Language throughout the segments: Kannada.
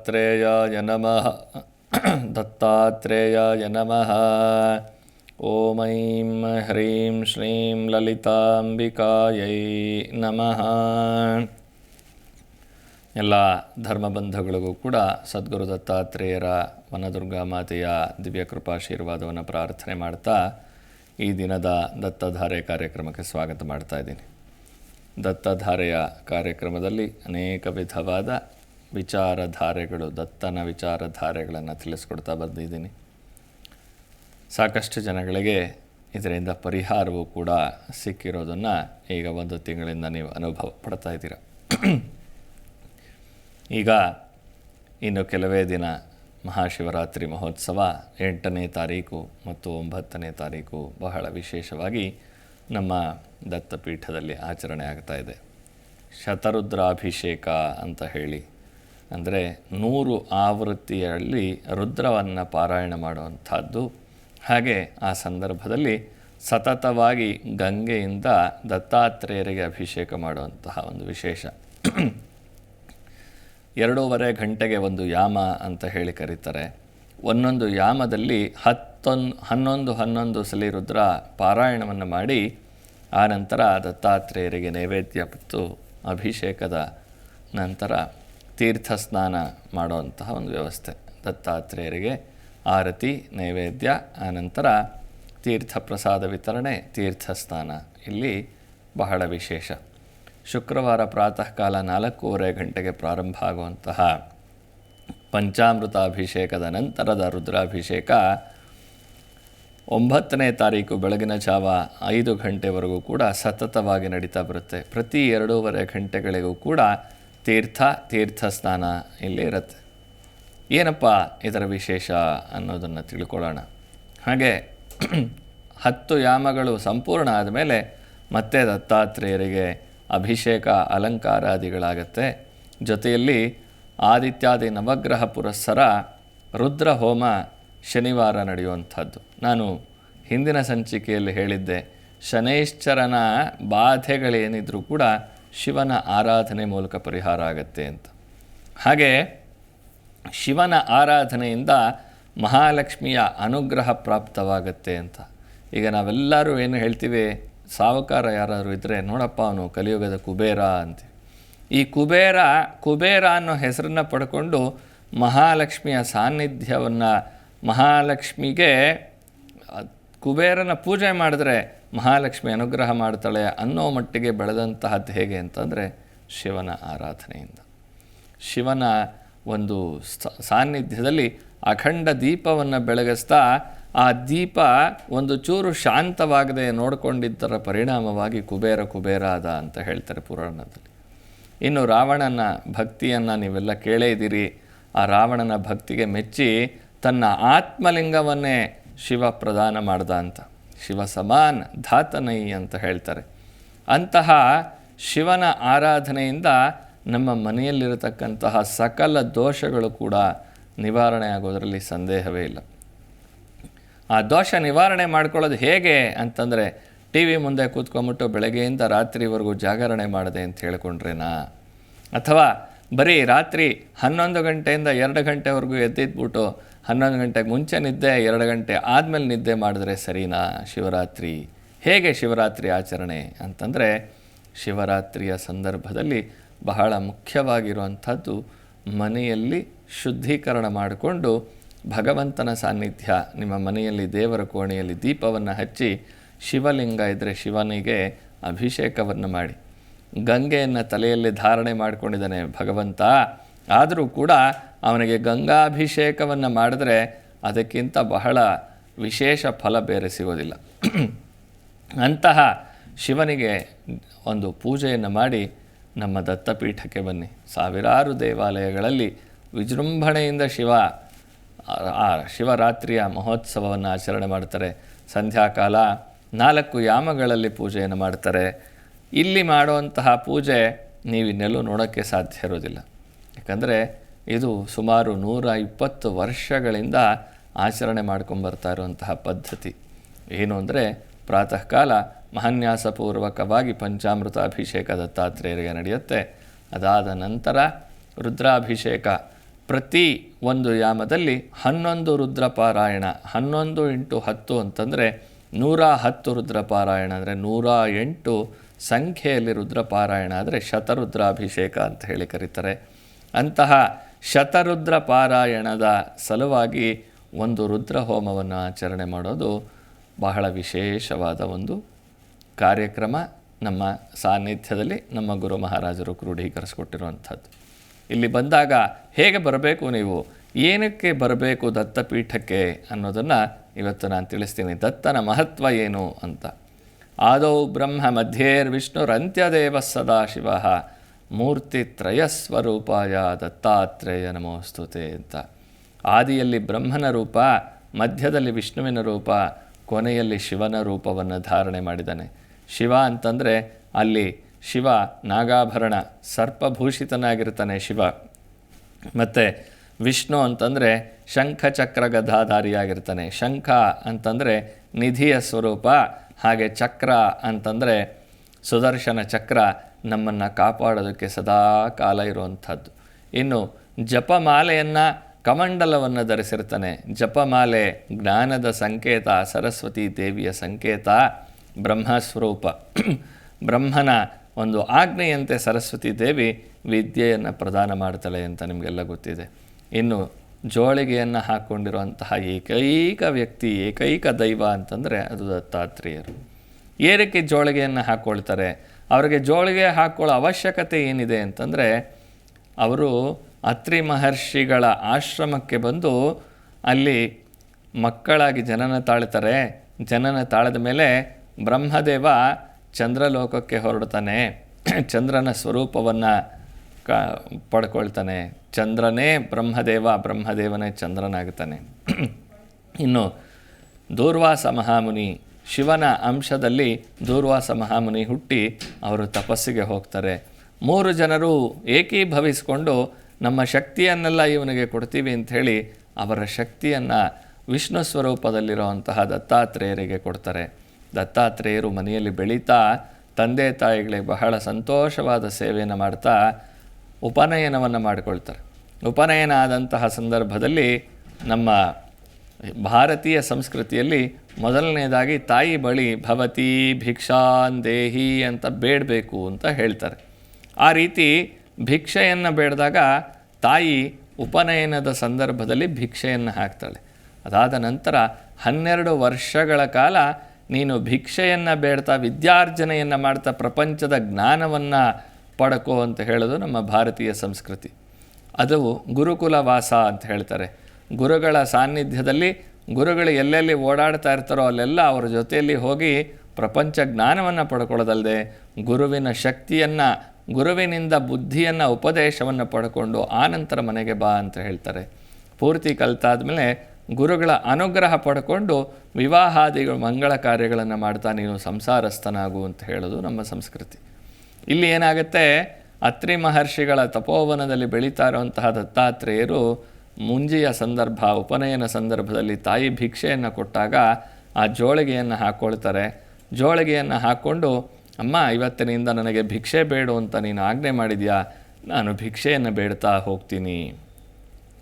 ದತ್ತಾತ್ರೇಯಾಯ ನಮಃ. ದತ್ತಾತ್ರೇಯಾಯ ನಮಃ. ಓಂ ಐಂ ಹ್ರೀಂ ಶ್ರೀಂ ಲಲಿತಾಂಬಿಕಾಯೈ ನಮಃ. ಎಲ್ಲ ಧರ್ಮಬಂಧಗಳಿಗೂ ಕೂಡ ಸದ್ಗುರು ದತ್ತಾತ್ರೇಯರ ವನದುರ್ಗಾ ಮಾತೆಯ ದಿವ್ಯ ಕೃಪಾಶೀರ್ವಾದವನ್ನು ಪ್ರಾರ್ಥನೆ ಮಾಡ್ತಾ ಈ ದಿನದ ದತ್ತಧಾರೆ ಕಾರ್ಯಕ್ರಮಕ್ಕೆ ಸ್ವಾಗತ ಮಾಡ್ತಾ ಇದ್ದೀನಿ. ದತ್ತಧಾರೆಯ ಕಾರ್ಯಕ್ರಮದಲ್ಲಿ ಅನೇಕ ವಿಧವಾದ ವಿಚಾರಧಾರೆಗಳು, ದತ್ತನ ವಿಚಾರಧಾರೆಗಳನ್ನು ತಿಳಿಸ್ಕೊಡ್ತಾ ಬಂದಿದ್ದೀನಿ. ಸಾಕಷ್ಟು ಜನಗಳಿಗೆ ಇದರಿಂದ ಪರಿಹಾರವೂ ಕೂಡ ಸಿಕ್ಕಿರೋದನ್ನು ಈಗ ಒಂದು ತಿಂಗಳಿಂದ ನೀವು ಅನುಭವ ಪಡ್ತಾ ಇದ್ದೀರ. ಈಗ ಇನ್ನು ಕೆಲವೇ ದಿನ ಮಹಾಶಿವರಾತ್ರಿ ಮಹೋತ್ಸವ ಎಂಟನೇ ತಾರೀಕು ಮತ್ತು ಒಂಬತ್ತನೇ ತಾರೀಕು ಬಹಳ ವಿಶೇಷವಾಗಿ ನಮ್ಮ ದತ್ತಪೀಠದಲ್ಲಿ ಆಚರಣೆ ಆಗ್ತಾ ಇದೆ. ಶತರುದ್ರಾಭಿಷೇಕ ಅಂತ ಹೇಳಿ ಅಂದರೆ ನೂರು ಆವೃತ್ತಿಯಲ್ಲಿ ರುದ್ರವನ್ನು ಪಾರಾಯಣ ಮಾಡುವಂಥದ್ದು. ಹಾಗೆ ಆ ಸಂದರ್ಭದಲ್ಲಿ ಸತತವಾಗಿ ಗಂಗೆಯಿಂದ ದತ್ತಾತ್ರೇಯರಿಗೆ ಅಭಿಷೇಕ ಮಾಡುವಂತಹ ಒಂದು ವಿಶೇಷ. ಎರಡೂವರೆ ಗಂಟೆಗೆ ಒಂದು ಯಾಮ ಅಂತ ಹೇಳಿ ಕರೀತಾರೆ. ಒಂದೊಂದು ಯಾಮದಲ್ಲಿ ಹತ್ತೊಂದು ಹನ್ನೊಂದು ಹನ್ನೊಂದು ಸಲಿ ರುದ್ರ ಪಾರಾಯಣವನ್ನು ಮಾಡಿ ಆನಂತರ ನಂತರ ದತ್ತಾತ್ರೇಯರಿಗೆ ನೈವೇದ್ಯ ಮತ್ತು ಅಭಿಷೇಕದ ನಂತರ ತೀರ್ಥ ಸ್ನಾನ ಮಾಡುವಂತಹ ಒಂದು ವ್ಯವಸ್ಥೆ. ದತ್ತಾತ್ರೇಯರಿಗೆ ಆರತಿ, ನೈವೇದ್ಯ, ಆನಂತರ ತೀರ್ಥ ಪ್ರಸಾದ ವಿತರಣೆ ತೀರ್ಥ ಸ್ನಾನ ಇಲ್ಲಿ ಬಹಳ ವಿಶೇಷ. ಶುಕ್ರವಾರ ಪ್ರಾತಃ ಕಾಲ ನಾಲ್ಕೂವರೆ ಗಂಟೆಗೆ ಪ್ರಾರಂಭ ಆಗುವಂತಹ ಪಂಚಾಮೃತಾಭಿಷೇಕದ ನಂತರದ ರುದ್ರಾಭಿಷೇಕ ಒಂಬತ್ತನೇ ತಾರೀಕು ಬೆಳಗಿನ ಜಾವ ಐದು ಗಂಟೆವರೆಗೂ ಕೂಡ ಸತತವಾಗಿ ನಡೀತಾ ಬರುತ್ತೆ. ಪ್ರತಿ ಎರಡೂವರೆ ಗಂಟೆಗಳಿಗೂ ಕೂಡ ತೀರ್ಥ ತೀರ್ಥ ಸ್ನಾನ ಇಲ್ಲಿ ಇರುತ್ತೆ. ಏನಪ್ಪ ಇದರ ವಿಶೇಷ ಅನ್ನೋದನ್ನು ತಿಳ್ಕೊಳ್ಳೋಣ. ಹಾಗೆ ಹತ್ತು ಯಾಮಗಳು ಸಂಪೂರ್ಣ ಆದಮೇಲೆ ಮತ್ತೆ ದತ್ತಾತ್ರೇಯರಿಗೆ ಅಭಿಷೇಕ ಅಲಂಕಾರಾದಿಗಳಾಗತ್ತೆ. ಜೊತೆಯಲ್ಲಿ ಆದಿತ್ಯಾದಿ ನವಗ್ರಹ ಪುರಸ್ಸರ ರುದ್ರ ಹೋಮ ಶನಿವಾರ ನಡೆಯುವಂಥದ್ದು. ನಾನು ಹಿಂದಿನ ಸಂಚಿಕೆಯಲ್ಲಿ ಹೇಳಿದ್ದೆ, ಶನೈಶ್ಚರನ ಬಾಧೆಗಳೇನಿದ್ರೂ ಕೂಡ ಶಿವನ ಆರಾಧನೆ ಮೂಲಕ ಪರಿಹಾರ ಆಗತ್ತೆ ಅಂತ. ಹಾಗೆ ಶಿವನ ಆರಾಧನೆಯಿಂದ ಮಹಾಲಕ್ಷ್ಮಿಯ ಅನುಗ್ರಹ ಪ್ರಾಪ್ತವಾಗತ್ತೆ ಅಂತ. ಈಗ ನಾವೆಲ್ಲರೂ ಏನು ಹೇಳ್ತೀವಿ? ಸಾವುಕಾರ ಯಾರಾದರೂ ಇದ್ದರೆ ನೋಡಪ್ಪ ಅವನು ಕಲಿಯುಗದ ಕುಬೇರ ಅಂತ. ಈ ಕುಬೇರ ಕುಬೇರ ಅನ್ನೋ ಹೆಸರನ್ನು ಪಡ್ಕೊಂಡು ಮಹಾಲಕ್ಷ್ಮಿಯ ಸಾನ್ನಿಧ್ಯವನ್ನು ಮಹಾಲಕ್ಷ್ಮಿಗೆ ಕುಬೇರನ ಪೂಜೆ ಮಾಡಿದ್ರೆ ಮಹಾಲಕ್ಷ್ಮಿ ಅನುಗ್ರಹ ಮಾಡ್ತಾಳೆ ಅನ್ನೋ ಮಟ್ಟಿಗೆ ಬೆಳೆದಂತಹದ್ದು ಹೇಗೆ ಅಂತಂದರೆ ಶಿವನ ಆರಾಧನೆಯಿಂದ. ಶಿವನ ಒಂದು ಸಾನ್ನಿಧ್ಯದಲ್ಲಿ ಅಖಂಡ ದೀಪವನ್ನು ಬೆಳಗಿಸ್ತಾ ಆ ದೀಪ ಒಂದು ಚೂರು ಶಾಂತವಾಗದೆ ನೋಡಿಕೊಂಡಿದ್ದರ ಪರಿಣಾಮವಾಗಿ ಕುಬೇರ ಕುಬೇರ ಅದ ಅಂತ ಹೇಳ್ತಾರೆ ಪುರಾಣದಲ್ಲಿ. ಇನ್ನು ರಾವಣನ ಭಕ್ತಿಯನ್ನು ನೀವೆಲ್ಲ ಕೇಳೇ ಇದ್ದೀರಿ. ಆ ರಾವಣನ ಭಕ್ತಿಗೆ ಮೆಚ್ಚಿ ತನ್ನ ಆತ್ಮಲಿಂಗವನ್ನೇ ಶಿವ ಪ್ರದಾನ ಮಾಡ್ದ ಅಂತ. ಶಿವ ಸಮಾನ್ ಧಾತನೈ ಅಂತ ಹೇಳ್ತಾರೆ. ಅಂತಹ ಶಿವನ ಆರಾಧನೆಯಿಂದ ನಮ್ಮ ಮನೆಯಲ್ಲಿರತಕ್ಕಂತಹ ಸಕಲ ದೋಷಗಳು ಕೂಡ ನಿವಾರಣೆ ಆಗೋದರಲ್ಲಿ ಸಂದೇಹವೇ ಇಲ್ಲ. ಆ ದೋಷ ನಿವಾರಣೆ ಮಾಡ್ಕೊಳ್ಳೋದು ಹೇಗೆ ಅಂತಂದರೆ ಟಿ ವಿ ಮುಂದೆ ಕೂತ್ಕೊಂಬಿಟ್ಟು ಬೆಳಗ್ಗೆಯಿಂದ ರಾತ್ರಿವರೆಗೂ ಜಾಗರಣೆ ಮಾಡಿದೆ ಅಂತ ಹೇಳ್ಕೊಂಡ್ರೇನಾ? ಅಥವಾ ಬರೀ ರಾತ್ರಿ ಹನ್ನೊಂದು ಗಂಟೆಯಿಂದ ಎರಡು ಗಂಟೆವರೆಗೂ ಎದ್ದಿದ್ಬಿಟ್ಟು ಹನ್ನೊಂದು ಗಂಟೆಗೆ ಮುಂಚೆ ನಿದ್ದೆ, ಎರಡು ಗಂಟೆ ಆದಮೇಲೆ ನಿದ್ದೆ ಮಾಡಿದ್ರೆ ಸರಿನಾ ಶಿವರಾತ್ರಿ? ಹೇಗೆ ಶಿವರಾತ್ರಿ ಆಚರಣೆ ಅಂತಂದರೆ ಶಿವರಾತ್ರಿಯ ಸಂದರ್ಭದಲ್ಲಿ ಬಹಳ ಮುಖ್ಯವಾಗಿರುವಂಥದ್ದು ಮನೆಯಲ್ಲಿ ಶುದ್ಧೀಕರಣ ಮಾಡಿಕೊಂಡು ಭಗವಂತನ ಸಾನ್ನಿಧ್ಯ, ನಿಮ್ಮ ಮನೆಯಲ್ಲಿ ದೇವರ ಕೋಣೆಯಲ್ಲಿ ದೀಪವನ್ನು ಹಚ್ಚಿ ಶಿವಲಿಂಗ ಇದ್ದರೆ ಶಿವನಿಗೆ ಅಭಿಷೇಕವನ್ನು ಮಾಡಿ. ಗಂಗೆಯನ್ನು ತಲೆಯಲ್ಲಿ ಧಾರಣೆ ಮಾಡಿಕೊಂಡಿದ್ದಾನೆ ಭಗವಂತ. ಆದರೂ ಕೂಡ ಅವನಿಗೆ ಗಂಗಾಭಿಷೇಕವನ್ನು ಮಾಡಿದ್ರೆ ಅದಕ್ಕಿಂತ ಬಹಳ ವಿಶೇಷ ಫಲ ಬೇರೆ ಸಿಗೋದಿಲ್ಲ. ಅಂತಹ ಶಿವನಿಗೆ ಒಂದು ಪೂಜೆಯನ್ನು ಮಾಡಿ ನಮ್ಮ ದತ್ತಪೀಠಕ್ಕೆ ಬನ್ನಿ. ಸಾವಿರಾರು ದೇವಾಲಯಗಳಲ್ಲಿ ವಿಜೃಂಭಣೆಯಿಂದ ಶಿವ, ಆ ಶಿವರಾತ್ರಿಯ ಮಹೋತ್ಸವವನ್ನು ಆಚರಣೆ ಮಾಡ್ತಾರೆ. ಸಂಧ್ಯಾಕಾಲ ನಾಲ್ಕು ಯಾಮಗಳಲ್ಲಿ ಪೂಜೆಯನ್ನು ಮಾಡ್ತಾರೆ. ಇಲ್ಲಿ ಮಾಡುವಂತಹ ಪೂಜೆ ನೀವು ಇನ್ನೆಲ್ಲೂ ನೋಡೋಕ್ಕೆ ಸಾಧ್ಯ ಇರೋದಿಲ್ಲ. ಯಾಕಂದರೆ ಇದು ಸುಮಾರು ನೂರ ಇಪ್ಪತ್ತು ವರ್ಷಗಳಿಂದ ಆಚರಣೆ ಮಾಡ್ಕೊಂಬರ್ತಾ ಇರುವಂತಹ ಪದ್ಧತಿ. ಏನು ಅಂದರೆ ಪ್ರಾತಃ ಕಾಲ ಮಹಾನ್ಯಾಸಪೂರ್ವಕವಾಗಿ ಪಂಚಾಮೃತ ಅಭಿಷೇಕ ದತ್ತಾತ್ರೇಯರಿಗೆ ನಡೆಯುತ್ತೆ. ಅದಾದ ನಂತರ ರುದ್ರಾಭಿಷೇಕ. ಪ್ರತಿ ಒಂದು ಯಾಮದಲ್ಲಿ ಹನ್ನೊಂದು ರುದ್ರಪಾರಾಯಣ, ಹನ್ನೊಂದು ಇಂಟು ಹತ್ತು ಅಂತಂದರೆ ನೂರ ಹತ್ತು ರುದ್ರಪಾರಾಯಣ ಅಂದರೆ ನೂರ ಎಂಟು ಸಂಖ್ಯೆಯಲ್ಲಿ ರುದ್ರಪಾರಾಯಣ ಆದರೆ ಶತರುದ್ರಾಭಿಷೇಕ ಅಂತ ಹೇಳಿ ಕರೀತಾರೆ. ಅಂತಹ ಶತರುದ್ರ ಪಾರಾಯಣದ ಸಲುವಾಗಿ ಒಂದು ರುದ್ರ ಹೋಮವನ್ನು ಆಚರಣೆ ಮಾಡೋದು ಬಹಳ ವಿಶೇಷವಾದ ಒಂದು ಕಾರ್ಯಕ್ರಮ. ನಮ್ಮ ಸಾನ್ನಿಧ್ಯದಲ್ಲಿ ನಮ್ಮ ಗುರು ಮಹಾರಾಜರು ಕ್ರೋಢೀಕರಿಸಿಕೊಟ್ಟಿರುವಂಥದ್ದು. ಇಲ್ಲಿ ಬಂದಾಗ ಹೇಗೆ ಬರಬೇಕು ನೀವು? ಏನಕ್ಕೆ ಬರಬೇಕು ದತ್ತಪೀಠಕ್ಕೆ ಅನ್ನೋದನ್ನು ಇವತ್ತು ನಾನು ತಿಳಿಸ್ತೀನಿ. ದತ್ತನ ಮಹತ್ವ ಏನು ಅಂತ. ಆದೌ ಬ್ರಹ್ಮ ಮಧ್ಯೇರ್ ವಿಷ್ಣುರಂತ್ಯದೇವ ಸದಾಶಿವ. ಮೂರ್ತಿತ್ರಯಸ್ವರೂಪಾಯ ದತ್ತಾತ್ರೇಯ ನಮೋಸ್ತುತೆ ಅಂತ. ಆದಿಯಲ್ಲಿ ಬ್ರಹ್ಮನ ರೂಪ, ಮಧ್ಯದಲ್ಲಿ ವಿಷ್ಣುವಿನ ರೂಪ, ಕೊನೆಯಲ್ಲಿ ಶಿವನ ರೂಪವನ್ನು ಧಾರಣೆ ಮಾಡಿದ್ದಾನೆ. ಶಿವ ಅಂತಂದರೆ ಅಲ್ಲಿ ಶಿವ, ನಾಗಾಭರಣ, ಸರ್ಪಭೂಷಿತನಾಗಿರ್ತಾನೆ ಶಿವ. ಮತ್ತು ವಿಷ್ಣು ಅಂತಂದರೆ ಶಂಖ ಚಕ್ರ ಗದಾಧಾರಿಯಾಗಿರ್ತಾನೆ ಶಂಖ ಅಂತಂದರೆ ನಿಧಿಯ ಸ್ವರೂಪ, ಹಾಗೆ ಚಕ್ರ ಅಂತಂದರೆ ಸುದರ್ಶನ ಚಕ್ರ ನಮ್ಮನ್ನು ಕಾಪಾಡೋದಕ್ಕೆ ಸದಾ ಕಾಲ ಇರುವಂಥದ್ದು. ಇನ್ನು ಜಪಮಾಲೆಯನ್ನು ಕಮಂಡಲವನ್ನು ಧರಿಸಿರ್ತಾನೆ. ಜಪಮಾಲೆ, ಜ್ಞಾನದ ಸಂಕೇತ, ಸರಸ್ವತಿ ದೇವಿಯ ಸಂಕೇತ, ಬ್ರಹ್ಮಸ್ವರೂಪ. ಬ್ರಹ್ಮನ ಒಂದು ಆಜ್ಞೆಯಂತೆ ಸರಸ್ವತಿ ದೇವಿ ವಿದ್ಯೆಯನ್ನು ಪ್ರದಾನ ಮಾಡ್ತಾಳೆ ಅಂತ ನಿಮಗೆಲ್ಲ ಗೊತ್ತಿದೆ. ಇನ್ನು ಜೋಳಿಗೆಯನ್ನು ಹಾಕ್ಕೊಂಡಿರುವಂತಹ ಏಕೈಕ ವ್ಯಕ್ತಿ, ಏಕೈಕ ದೈವ ಅಂತಂದರೆ ಅದು ದತ್ತಾತ್ರೇಯರು. ಏರಕ್ಕೆ ಜೋಳಿಗೆಯನ್ನು ಹಾಕ್ಕೊಳ್ತಾರೆ ಅವರಿಗೆ ಜೋಳಿಗೆ ಹಾಕ್ಕೊಳ್ಳೋ ಅವಶ್ಯಕತೆ ಏನಿದೆ ಅಂತಂದರೆ ಅವರು ಅತ್ರಿ ಮಹರ್ಷಿಗಳ ಆಶ್ರಮಕ್ಕೆ ಬಂದು ಅಲ್ಲಿ ಮಕ್ಕಳಾಗಿ ಜನನ ತಾಳ್ತಾರೆ. ಜನನ ತಾಳದ ಮೇಲೆ ಬ್ರಹ್ಮದೇವ ಚಂದ್ರಲೋಕಕ್ಕೆ ಹೊರಡ್ತಾನೆ. ಚಂದ್ರನ ಸ್ವರೂಪವನ್ನು ಕ, ಪಡ್ಕೊಳ್ತಾನೆ. ಚಂದ್ರನೇ ಬ್ರಹ್ಮದೇವ, ಬ್ರಹ್ಮದೇವನೇ ಚಂದ್ರನಾಗ್ತಾನೆ. ಇನ್ನು ದೂರ್ವಾಸ ಮಹಾಮುನಿ ಶಿವನ ಅಂಶದಲ್ಲಿ ದೂರ್ವಾಸ ಮಹಾಮುನಿ ಹುಟ್ಟಿ ಅವರು ತಪಸ್ಸಿಗೆ ಹೋಗ್ತಾರೆ. ಮೂರು ಜನರು ಏಕೀಭವಿಸಿಕೊಂಡು ನಮ್ಮ ಶಕ್ತಿಯನ್ನೆಲ್ಲ ಇವನಿಗೆ ಕೊಡ್ತೀವಿ ಅಂಥೇಳಿ ಅವರ ಶಕ್ತಿಯನ್ನು ವಿಷ್ಣು ಸ್ವರೂಪದಲ್ಲಿರುವಂತಹ ದತ್ತಾತ್ರೇಯರಿಗೆ ಕೊಡ್ತಾರೆ. ದತ್ತಾತ್ರೇಯರು ಮನೆಯಲ್ಲಿ ಬೆಳೀತಾ ತಂದೆ ತಾಯಿಗಳಿಗೆ ಬಹಳ ಸಂತೋಷವಾದ ಸೇವೆಯನ್ನು ಮಾಡ್ತಾ ಉಪನಯನವನ್ನು ಮಾಡಿಕೊಳ್ತಾರೆ. ಉಪನಯನ ಆದಂತಹ ಸಂದರ್ಭದಲ್ಲಿ ನಮ್ಮ ಭಾರತೀಯ ಸಂಸ್ಕೃತಿಯಲ್ಲಿ ಮೊದಲನೇದಾಗಿ ತಾಯಿ ಬಳಿ ಭವತಿ, ಭಿಕ್ಷಾನ್, ದೇಹಿ ಅಂತ ಬೇಡಬೇಕು ಅಂತ ಹೇಳ್ತಾರೆ. ಆ ರೀತಿ ಭಿಕ್ಷೆಯನ್ನು ಬೇಡಿದಾಗ ತಾಯಿ ಉಪನಯನದ ಸಂದರ್ಭದಲ್ಲಿ ಭಿಕ್ಷೆಯನ್ನು ಹಾಕ್ತಾಳೆ. ಅದಾದ ನಂತರ ಹನ್ನೆರಡು ವರ್ಷಗಳ ಕಾಲ ನೀನು ಭಿಕ್ಷೆಯನ್ನು ಬೇಡ್ತಾ ವಿದ್ಯಾರ್ಜನೆಯನ್ನು ಮಾಡ್ತಾ ಪ್ರಪಂಚದ ಜ್ಞಾನವನ್ನು ಪಡಕೋ ಅಂತ ಹೇಳೋದು ನಮ್ಮ ಭಾರತೀಯ ಸಂಸ್ಕೃತಿ. ಅದು ಗುರುಕುಲ ವಾಸ ಅಂತ ಹೇಳ್ತಾರೆ. ಗುರುಗಳ ಸಾನ್ನಿಧ್ಯದಲ್ಲಿ ಗುರುಗಳು ಎಲ್ಲೆಲ್ಲಿ ಓಡಾಡ್ತಾ ಇರ್ತಾರೋ ಅಲ್ಲೆಲ್ಲ ಅವರ ಜೊತೆಯಲ್ಲಿ ಹೋಗಿ ಪ್ರಪಂಚ ಜ್ಞಾನವನ್ನು ಪಡ್ಕೊಳ್ಳೋದಲ್ಲದೆ ಗುರುವಿನ ಶಕ್ತಿಯನ್ನು, ಗುರುವಿನಿಂದ ಬುದ್ಧಿಯನ್ನು, ಉಪದೇಶವನ್ನು ಪಡ್ಕೊಂಡು ಆನಂತರ ಮನೆಗೆ ಬಾ ಅಂತ ಹೇಳ್ತಾರೆ. ಪೂರ್ತಿ ಕಲ್ತಾದ್ಮೇಲೆ ಗುರುಗಳ ಅನುಗ್ರಹ ಪಡ್ಕೊಂಡು ವಿವಾಹಾದಿಗಳು ಮಂಗಳ ಕಾರ್ಯಗಳನ್ನು ಮಾಡ್ತಾ ನೀನು ಸಂಸಾರಸ್ಥನಾಗು ಅಂತ ಹೇಳೋದು ನಮ್ಮ ಸಂಸ್ಕೃತಿ. ಇಲ್ಲಿ ಏನಾಗುತ್ತೆ? ಅತ್ರಿ ಮಹರ್ಷಿಗಳ ತಪೋವನದಲ್ಲಿ ಬೆಳೀತಾ ಇರುವಂತಹ ದತ್ತಾತ್ರೇಯರು ಮುಂಜಿಯ ಸಂದರ್ಭ, ಉಪನಯನ ಸಂದರ್ಭದಲ್ಲಿ ತಾಯಿ ಭಿಕ್ಷೆಯನ್ನು ಕೊಟ್ಟಾಗ ಆ ಜೋಳಿಗೆಯನ್ನು ಹಾಕ್ಕೊಳ್ತಾರೆ ಜೋಳಿಗೆಯನ್ನು ಹಾಕ್ಕೊಂಡು ಅಮ್ಮ, ಇವತ್ತಿನಿಂದ ನನಗೆ ಭಿಕ್ಷೆ ಬೇಡು ಅಂತ ನೀನು ಆಜ್ಞೆ ಮಾಡಿದ್ಯಾ? ನಾನು ಭಿಕ್ಷೆಯನ್ನು ಬೇಡ್ತಾ ಹೋಗ್ತೀನಿ.